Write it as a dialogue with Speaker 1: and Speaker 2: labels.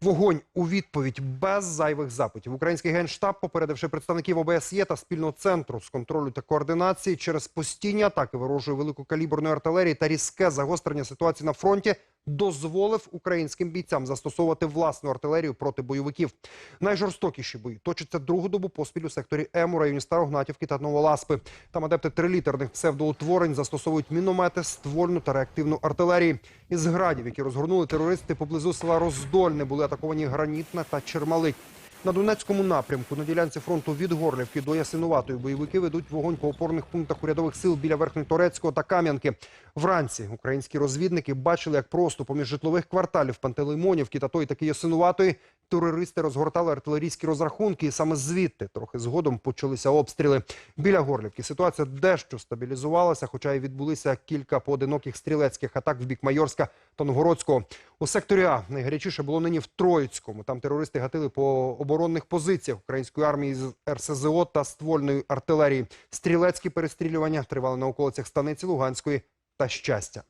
Speaker 1: Вогонь у відповідь без зайвих запитів. Український генштаб, попередивши представників ОБСЄ та спільного центру з контролю та координації через постійні атаки ворожої великокаліберної артилерії та різке загострення ситуації на фронті, дозволив українським бійцям застосовувати власну артилерію проти бойовиків. Найжорстокіші бої точаться другу добу поспіль у секторі М у районі Старогнатівки та Новоласпи. Там адепти трилітерних псевдоутворень застосовують міномети, ствольну та реактивну артилерії. Із градів, які розгорнули терористи поблизу села Роздольне, були атаковані Гранітна та Чермалик. На Донецькому напрямку на ділянці фронту від Горлівки до Ясинуватої бойовики ведуть вогонь по опорних пунктах урядових сил біля Верхньоторецького та Кам'янки. Вранці українські розвідники бачили, як просто поміж житлових кварталів Пантелеймонівки та той таки Ясинуватої терористи розгортали артилерійські розрахунки, і саме звідти трохи згодом почалися обстріли. Біля Горлівки ситуація дещо стабілізувалася, хоча й відбулися кілька поодиноких стрілецьких атак в бік Майорська та Новгородського. У секторі А найгарячіше було нині в Троїцькому. Там терористи гатили по оборонних позиціях української армії з РСЗО та ствольної артилерії. Стрілецькі перестрілювання тривали на околицях станиці Луганської та щастя.